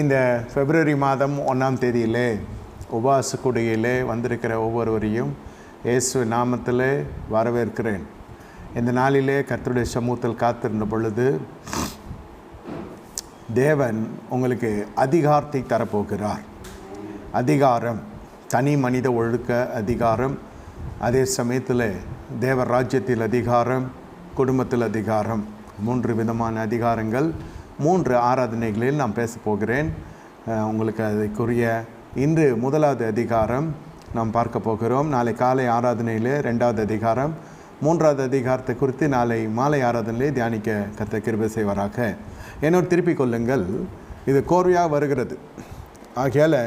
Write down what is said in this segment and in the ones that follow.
இந்த பிப்ரவரி மாதம் ஒன்றாம் தேதியிலே உபாச குடியிலே வந்திருக்கிற ஒவ்வொருவரையும் இயேசு நாமத்திலே வரவேற்கிறேன். இந்த நாளிலே கர்த்தருடைய சமூகத்தில் காத்திருந்த பொழுது தேவன் உங்களுக்கு அதிகாரத்தை தரப்போகிறார். அதிகாரம் தனி மனித ஒழுக்க அதிகாரம் அதே சமயத்தில் தேவ ராஜ்யத்தில் அதிகாரம் குடும்பத்தில் அதிகாரம் மூன்று விதமான அதிகாரங்கள் மூன்று ஆராதனைகளில் நான் பேச போகிறேன். உங்களுக்கு அதுக்குரிய இன்று முதலாவது அதிகாரம் நாம் பார்க்க போகிறோம். நாளை காலை ஆராதனையிலே ரெண்டாவது அதிகாரம். மூன்றாவது அதிகாரத்தை குறித்து நாளை மாலை ஆராதனையிலே தியானிக்க கத்த கிருபை செய்வாராக. என்னோடு திருப்பிக் கொள்ளுங்கள். இது கோர்வையாக வருகிறது. ஆகையால்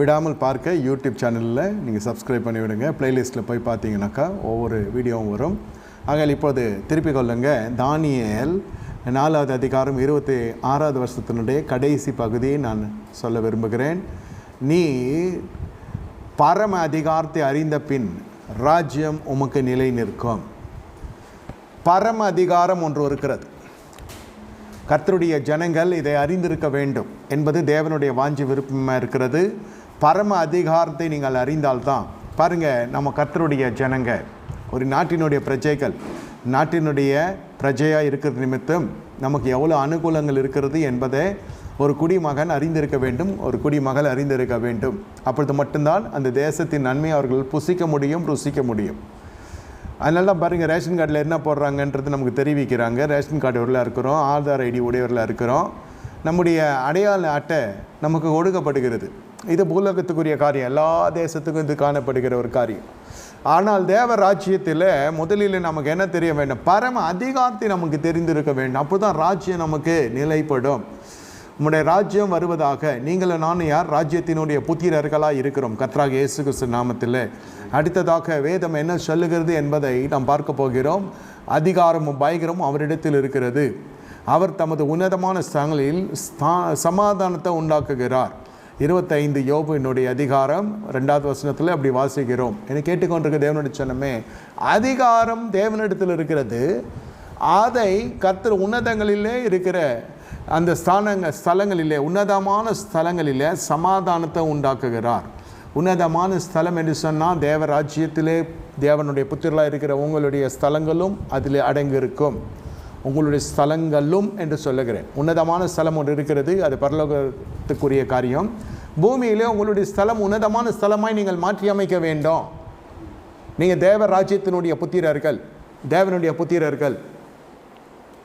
விடாமல் பார்க்க யூடியூப் சேனலில் நீங்கள் சப்ஸ்கிரைப் பண்ணிவிடுங்க ப்ளேலிஸ்ட்டில் போய் பார்த்தீங்கன்னாக்கா ஒவ்வொரு வீடியோவும் வரும். ஆகையால் இப்போது திருப்பிக் கொள்ளுங்கள் தானியல் நாலாவது அதிகாரம் இருபத்தி ஆறாவது வருஷத்தினுடைய கடைசி பகுதியை நான் சொல்ல விரும்புகிறேன். நீ பரம அதிகாரத்தை அறிந்த பின் ராஜ்யம் உமக்கு நிலை நிற்கும். பரம அதிகாரம் ஒன்று இருக்கிறது. கர்த்தருடைய ஜனங்கள் இதை அறிந்திருக்க வேண்டும் என்பது தேவனுடைய வாஞ்சி விருப்பமாக இருக்கிறது. பரம அதிகாரத்தை நீங்கள் அறிந்தால்தான். பாருங்கள் நம்ம கர்த்தருடைய ஜனங்க ஒரு நாட்டினுடைய பிரஜைகள் நாட்டினுடைய பிரஜையாக இருக்கிற நிமித்தம் நமக்கு எவ்வளோ அனுகூலங்கள் இருக்கிறது என்பதை ஒரு குடிமகன் அறிந்திருக்க வேண்டும் ஒரு குடிமகள் அறிந்திருக்க வேண்டும். அப்பொழுது மட்டும்தான் அந்த தேசத்தின் நன்மை அவர்கள் புசிக்க முடியும் ருசிக்க முடியும். அதனால தான் பாருங்கள் ரேஷன் கார்டில் என்ன போடுறாங்கன்றது நமக்கு தெரிவிக்கிறாங்க. ரேஷன் கார்டு உள்ள இருக்கிறோம் ஆதார் ஐடி உடையவரில் இருக்கிறோம். நம்முடைய அடையாள அட்டை நமக்கு ஒடுக்கப்படுகிறது இது பூலோகத்துக்குரிய காரியம். எல்லா தேசத்துக்கும் இது காணப்படுகிற ஒரு காரியம். ஆனால் தேவ ராஜ்யத்தில் முதலில் நமக்கு என்ன தெரிய வேண்டும்? பரம அதிகாரத்தை நமக்கு தெரிந்திருக்க வேண்டும். அப்போ தான் ராஜ்யம் நமக்கு நிலைப்படும். உம்முடைய ராஜ்யம் வருவதாக நீங்களும் நானும் யார்? ராஜ்யத்தினுடைய புத்திரர்களாக இருக்கிறோம். கத்ராக இயேசு கிறிஸ்து நாமத்தில். அடுத்ததாக வேதம் என்ன சொல்லுகிறது என்பதை நாம் பார்க்க போகிறோம். அதிகாரமும் பயங்கரமும் அவரிடத்தில் இருக்கிறது. அவர் தமது உன்னதமான ஸ்தலங்களில் ஸ்தா- சமாதானத்தை உண்டாக்குகிறார். இருபத்தைந்து யோபுவினுடைய அதிகாரம் ரெண்டாவது வசனத்தில் அப்படி வாசிக்கிறோம். என்னை கேட்டுக்கொண்டிருக்க தேவனுடைய சொன்னமே அதிகாரம் தேவனிடத்தில் இருக்கிறது. அதை கர்த்தர் உன்னதங்களிலே இருக்கிற அந்த ஸ்தானங்க ஸ்தலங்களிலே உன்னதமான ஸ்தலங்களிலே சமாதானத்தை உண்டாக்குகிறார். உன்னதமான ஸ்தலம் என்று சொன்னால் தேவராஜ்யத்திலே தேவனுடைய புத்திரலாக இருக்கிற உங்களுடைய ஸ்தலங்களும் அதில் அடங்கியிருக்கும். உங்களுடைய ஸ்தலங்களும் என்று சொல்லுகிறேன். உன்னதமான ஸ்தலம் ஒன்று இருக்கிறது அது பரலோகத்துக்குரிய காரியம். பூமியிலே உங்களுடைய ஸ்தலம் உன்னதமான ஸ்தலமாய் நீங்கள் மாற்றி அமைக்க வேண்டும். நீங்கள் தேவ ராஜ்யத்தினுடைய புத்திரர்கள் தேவனுடைய புத்திரர்கள்.